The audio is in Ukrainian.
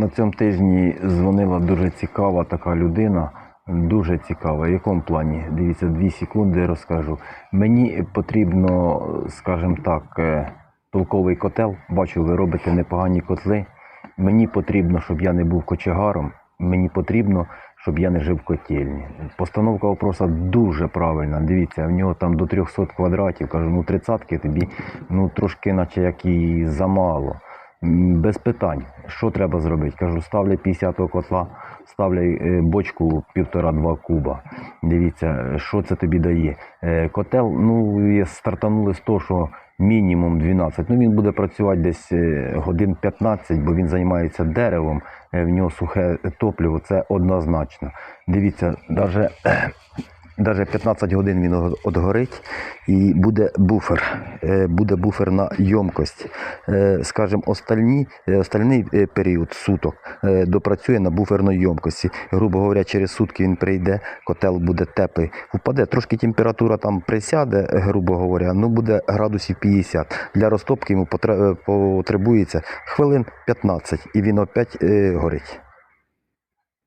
На цьому тижні дзвонила дуже цікава така людина. Дуже цікава. В якому плані? Дивіться, дві секунди розкажу. Мені потрібно, скажімо так, е, толковий котел. Бачу, ви робите непогані котли. Мені потрібно, щоб я не був кочегаром. Мені потрібно, щоб я не жив в котельні. Постановка вопроса дуже правильна. Дивіться, в нього там до 300 квадратів. Кажу, ну 30 тобі ну трошки, наче як і замало. Без питань, що треба зробити? Кажу, ставлю 50-го котла, ставлю е, бочку 1,5-2 куба. Дивіться, що це тобі дає. Е, Котел, ну, стартанули з того, що мінімум 12. Ну, він буде працювати десь е, годин 15, бо він займається деревом, в нього сухе топливо, це однозначно. Дивіться, навіть Даже 15 годин він отгорить і буде буфер. Е, Буде буфер на йомкость. Е, Скажімо, остальні, е, остальний період суток допрацює на буферної йомкості. Грубо говоря, через сутки він прийде, котел буде теплий. Впаде, трошки температура там присяде, грубо говоря, ну буде градусів 50. Для розтопки йому потре- потребується хвилин 15 і він опять горить.